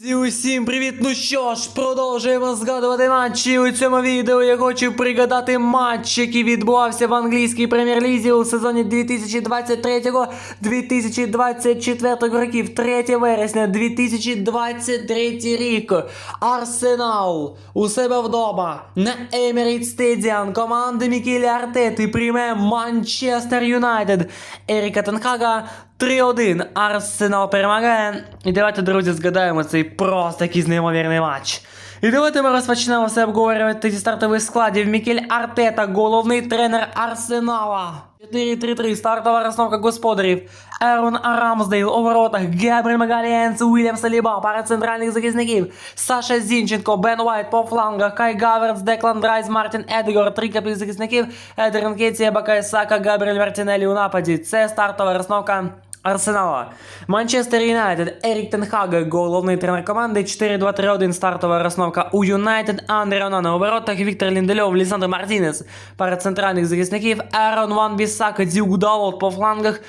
Друзі, Усім привіт! Ну що ж, продовжуємо згадувати матчі. У цьому відео я хочу пригадати матч, який відбувався в англійській прем'єр-лізі у сезоні 2023-2024 років. 3 вересня 2023 рік. Арсенал у себе вдома на Emirates Stadium команди Мікіля Артети прийме Манчестер Юнайтед. Еріка Тенхага 3-1. Арсенал перемагає. І давайте, друзі, згадаємо цей просто якийсь неймовірний матч. І давайте ми розпочнемо все обговорювати зі стартових складів. Мікель Артета, головний тренер Арсенала. 4-3-3, стартова розстановка господарів. Ерон Рамсдейл у воротах, Габріель Магалієнс, Уільям Саліба, пара центральних захисників, Саша Зінченко, Бен Уайт по флангах, Кай Гаверц, Деклан Райс, Мартін Едгор, три капі захисників, Едерн Кетія, Бакай Сака, Габріель Мартінелі у нападі. Це стартова розстановка Арсенала. Манчестер Юнайтед, Ерік Тенхага, головний тренер команди, 4-2-3-1 стартова розновка у Юнайтед, Андре Онана у воротах, Віктор Ліндельов, Лісандр Мартінес, пара центральних захисників, Ерон Ван Бісака, Дюк Далот по флангах,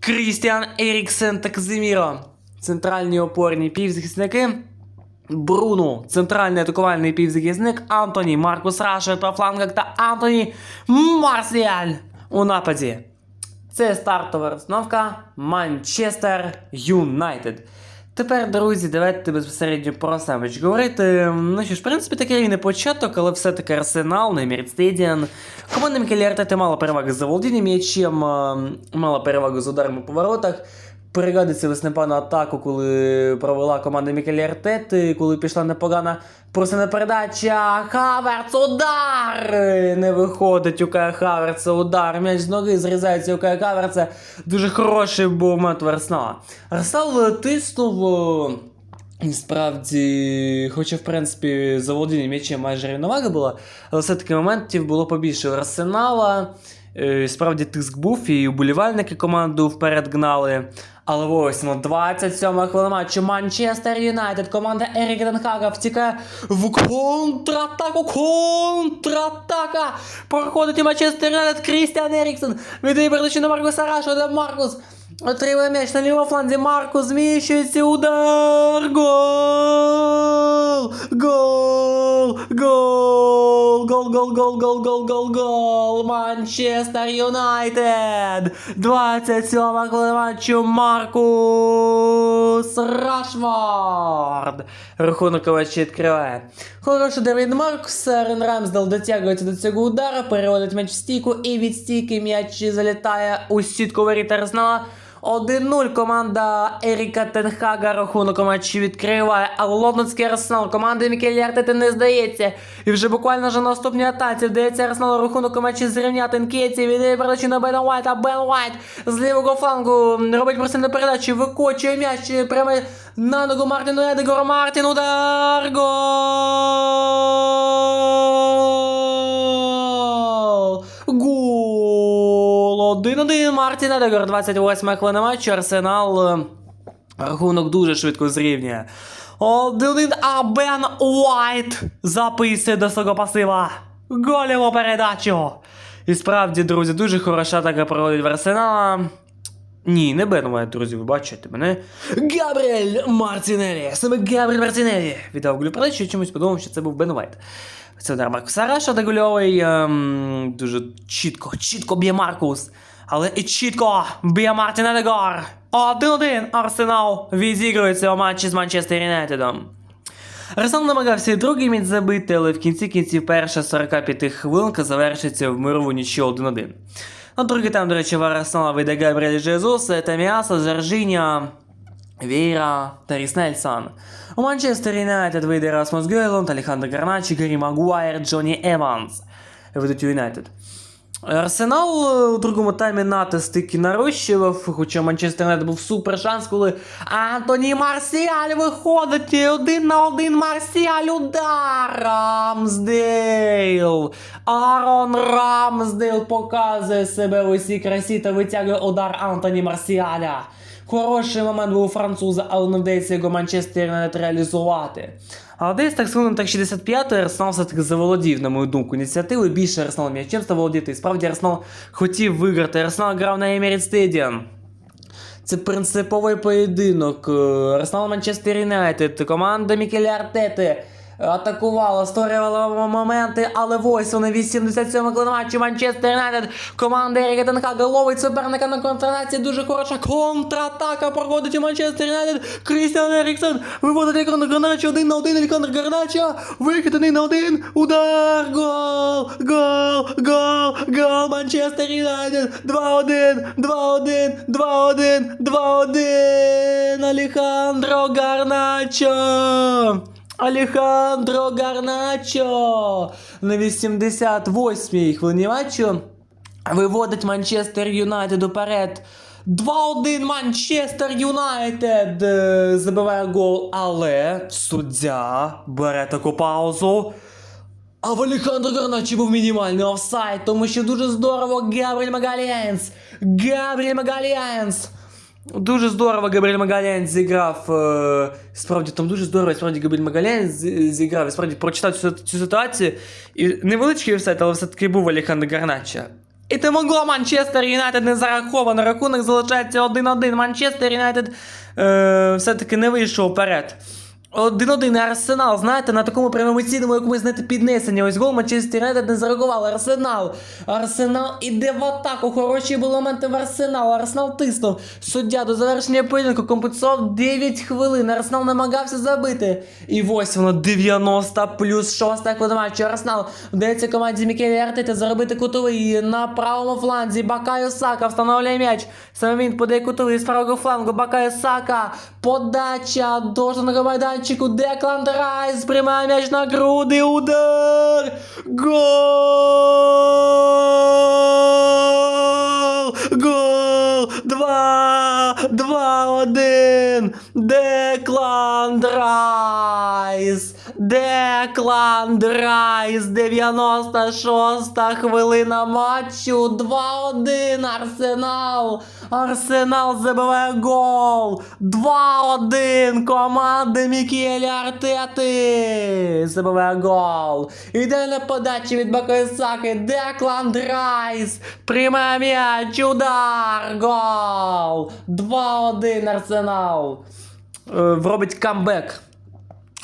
Крістіан Еріксен та Казиміро. Центральні опорні півзахисники. Бруно, центральний атакувальний півзахисник, Антоні, Маркус Рашер по флангах. Та Антоні Марсіаль у нападі. Це стартова розстановка Манчестер Юнайтед. Тепер, друзі, давайте безпосередньо про Савич говорити. Ну що ж, в принципі, такий не початок, але все-таки арсенал, не Стедіан. Команда Мікелі Артети мала переваги за володінням м'ячем, мала перевагу з ударами по воротах. Пригадується веснепану атаку, коли провела команда Мікелі Артети, коли пішла непогана просина передача. Хаверц, удар! Не виходить у Кая Хаверца удар. М'яч з ноги зрізається у Кая Хаверца. Дуже хороший був момент у Арсенала. Арсенал тиснув. е, Справді, хоча, в принципі, за володіння м'ячем майже рівновага була, але все-таки моментів було побільше у Арсенала. Е, Справді тиск був, і уболівальники команду вперед гнали. Але ось на 27 хвилина матчу Манчестер Юнайтед. Команда Еріка Денхага втікає в контратаку. Контратака! Проходить і Манчестер Юнайтед Крістіан Еріксон. Віддає передачу на Маркуса Рашу, де Маркус. Отримує м'яч на лівому фланзі. Маркус зміщується. Удар. Гол! Гол! Гол! Гол, гол, гол, гол, гол, гол, гол! Манчестер Юнайтед! 27 хвилина матчу Маркус Рашфорд! Рахунок матчі відкриває. Хороший Девід Маркус, Рен Рамсдал дотягується до цього удара, переводить м'яч в стійку і від стійки м'яч залітає у сітку воріт Арсенала. 1-0 команда Еріка Тенхага рахунок матчі відкриває, а лондонський арсенал команди Мікелі Артети не здається. І вже буквально вже на наступній атаці вдається арсеналу рахунок матчі зрівняти Нкеті, віддає передачу на Бена Уайта, Бен Уайт з лівого флангу робить просильну передачу, викочує м'яч прямо на ногу Мартіну Едегору, Мартін, удар, гол! 1-1 Мартіна, Едегор, 28 хвилина матчу, Арсенал е, рахунок дуже швидко зрівнює. 1-1, а Бен Уайт записує до свого пасива. Голіву передачу. І справді, друзі, дуже хороша така проводить в Арсенала. Ні, не Бен Уайт, друзі, ви бачите мене. Габріель Мартінелі! Саме Габріель Мартінелі! Віддав голю передачу, і чомусь подумав, що це був Бен Уайт. Це удар Маркуса Раша дегульовий. Ем, дуже чітко, чітко б'є Маркус. Але і чітко б'є Мартін Едегор. 1-1 Арсенал відігрується у матчі з Манчестер Юнайтедом. Арсенал намагався і другий міць забити, але в кінці кінців перша 45 хвилинка завершиться в мирову нічю 1-1. На другий там, до речі, в Арсенала вийде Габріель Жезус, Таміаса, Жоржіньо, Віра та Ріс Нельсон. У Манчестер Юнайтед вийде Расмус Гейланд, Алехандро Гарначі, Гаррі Магуайр, Джонні Еванс. Ведуть у Юнайтед. Арсенал е, у другому таймі натиск таки нарощував, хоча Манчестер Юнайтед був супер шанс, коли Антоні Марсіаль виходить і один на один Марсіаль удар. Рамсдейл. Арон Рамсдейл показує себе в усій красі та витягує удар Антоні Марсіаля. Хороший момент був у француза, але не вдається його Манчестер Юнайтед реалізувати. Але десь так хвилин так 65-й Арсенал все-таки заволодів, на мою думку, ініціативою. Більше Арсенал м'ячем став володіти. І справді Арсенал хотів виграти. Арсенал грав на Emirates Stadium. Це принциповий поєдинок. Е, Арсенал Манчестер Юнайтед. Команда Мікеля Артети атакувала, створювала моменти, але ось вони 87 хвилина матчі Манчестер Юнайтед. Команда Еріка Тенхага ловить суперника на контратаці. Дуже хороша контратака проходить у Манчестер Юнайтед. Крістіан Еріксон виводить Ікон Гарначо один на один. Ікон Гарначо. Вихід один на один. Удар. Гол. Гол. Гол. Гол. Манчестер Юнайтед. 2-1. 2-1. 2-1. 2-1. Алехандро Гарначо. Алехандро Гарначо на 88-й хвилині матчу виводить Манчестер Юнайтед уперед. 2-1 Манчестер Юнайтед е, забиває гол, але суддя бере таку паузу. А в Алехандро Гарначі був мінімальний офсайд, тому що дуже здорово Габріель Магалієнс. Габріель Магалієнс. Дуже здорово Габріель Магалян зіграв. е, Справді там дуже здорово, справді Габріель Магалієнс з- зіграв. Я справді прочитав цю, цю ситуацію. І невеличкий офсайд, але все-таки був Алехандро Гарнача. І тому Манчестер Юнайтед не зараховано. Рахунок залишається 1-1. Манчестер Юнайтед е, все-таки не вийшов вперед. Один-один Арсенал, знаєте, на такому прям емоційному якомусь знаєте, піднесенні. Ось гол Манчестер Юнайтед не зарахував. Арсенал. Арсенал іде в атаку. Хороші були моменти в Арсенал. Арсенал тиснув. Суддя до завершення поєдинку компенсував 9 хвилин. Арсенал намагався забити. І ось воно 90 плюс 6 хвилина матчу. Арсенал вдається команді Мікелі Артети заробити кутовий на правому фланзі. Бакайо Сака встановлює м'яч. Саме він подає кутовий з правого флангу. Бакайо Сака. Подача до штрафного майданчику. Деклан Райс приймає м'яч на груди. Удар. Гол! Деклан Райс! 96-та хвилина матчу! 2-1! Арсенал! Арсенал забиває гол! 2-1! Команда Мікелі Артети! Забиває гол! Ідеальна подача від Бакойсаки! Деклан Райс! Приймає м'яч! Удар! Гол! 2-1 Арсенал! Е, Робить камбек.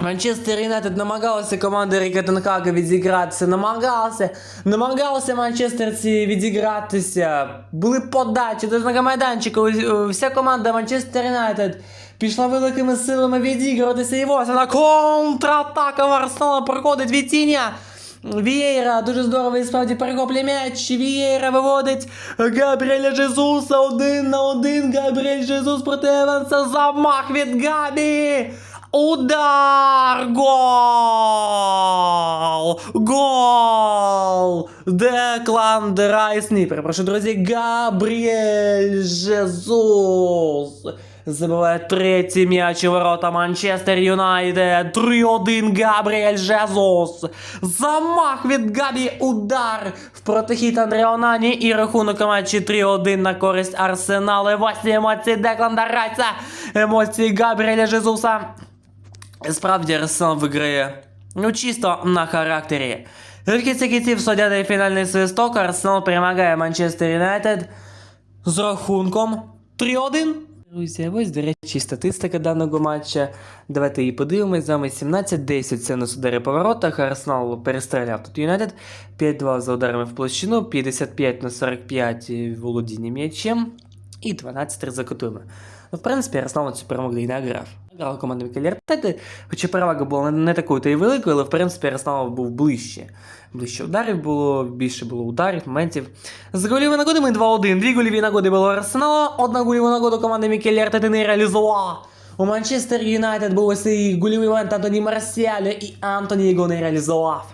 Манчестер Юнайтед намагалася команда Ріка Тенхага відігратися, намагалася, намагалася манчестерці відігратися. Були подачі до на майданчику. Вся команда Манчестер Юнайтед пішла великими силами відігратися. І ось вона контратака в Арсенала проходить Вітіння. Вієра дуже здорово і справді перехоплює м'яч. Вієра виводить Габріеля Жезуса один на один. Габріель Жезус проти Еванса. Замах від Габі. Удар! Гол! Гол! Деклан Райс. Ні, перепрошую, друзі. Габріель Жезус. Забиває третій м'яч у ворота Манчестер Юнайтед. 3-1 Габріель Жезус. Замах від Габі. Удар в протихід Андреа Онані і рахунок матчі 3-1 на користь Арсеналу. І Ось ці емоції Деклана Райса. Емоції Габріеля Жезуса. Справді Арсенал виграє. Ну, чисто на характері. Рикіці кітів судять фінальний свисток. Арсенал перемагає Манчестер Юнайтед з рахунком 3-1. Друзі, ось, до речі, статистика даного матча. Давайте її подивимось. З вами 17-10 це на удари по воротах. Арсенал перестріляв тут Юнайтед. 5-2 за ударами в площину, 55 на 45 володіння м'ячем і 12-3 за кутами. Ну, в принципі, Арсенал цю перемогу і не грав. Грала команда Мікелі Артети, хоча перевага була не, такою та й великою, але в принципі Арсенал був ближче. Ближче ударів було, більше було ударів, моментів. З голівої нагоди ми 2-1. Дві голіві нагоди було Арсенала, одна голіву нагоду команда Мікелі Артети не реалізувала. У Манчестер Юнайтед був ось цей гольовий момент Антоні Марсіаля, і Антоні його не реалізував.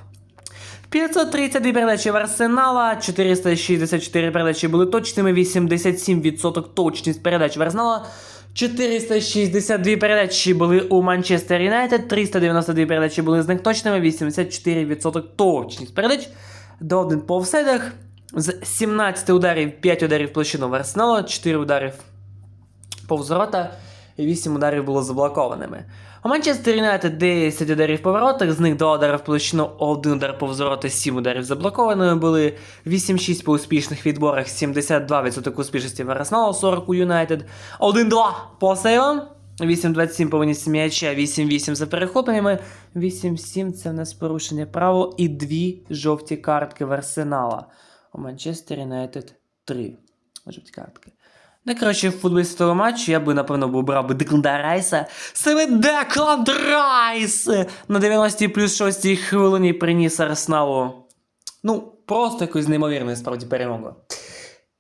532 передачі в Арсенала, 464 передачі були точними, 87% точність передач в Арсенала. 462 передачі були у Манчестер Юнайтед, 392 передачі були з них точними, 84% точність передач. До один по офсайдах. З 17 ударів, 5 ударів площину в Арсенала, 4 ударів повз ворота. І 8 ударів було заблокованими. У Манчестер Юнайтед 10 ударів по воротах, з них 2 удари в площину, 1 удар повз ворота, 7 ударів заблокованими були, 8-6 по успішних відборах, 72% успішності в Арсеналу, 40 у Юнайтед, 1-2 по сейвам, 8-27 по винісі м'яча, 8-8 за перехопленнями, 8-7 це в нас порушення правил і 2 жовті картки в Арсенала. У Манчестер Юнайтед 3 жовті картки. Найкраще в футболі світового матчу я би, напевно, обрав би Декланда Райса. Саме Декланд Райс! На 90 плюс 6 хвилині приніс Арсеналу. Ну, просто якусь неймовірну справді перемогу.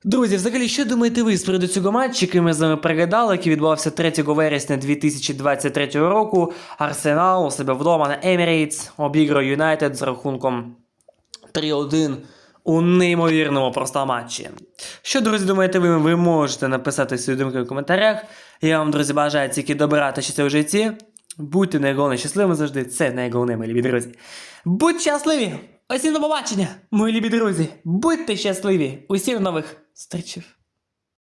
Друзі, взагалі, що думаєте ви з приводу цього матчу, який ми з вами пригадали, який відбувався 3 вересня 2023 року. Арсенал у себе вдома на Емірейтс обігрує Юнайтед з рахунком 3-1 у неймовірному просто матчі. Що, друзі, думаєте ви? Ви можете написати свої думки в коментарях. Я вам, друзі, бажаю тільки добра та щастя в житті. Будьте найголовніше щасливими завжди. Це найголовніше, мої любі друзі. Будьте щасливі! Усім до побачення, мої любі друзі! Будьте щасливі! Усіх нових зустрічей!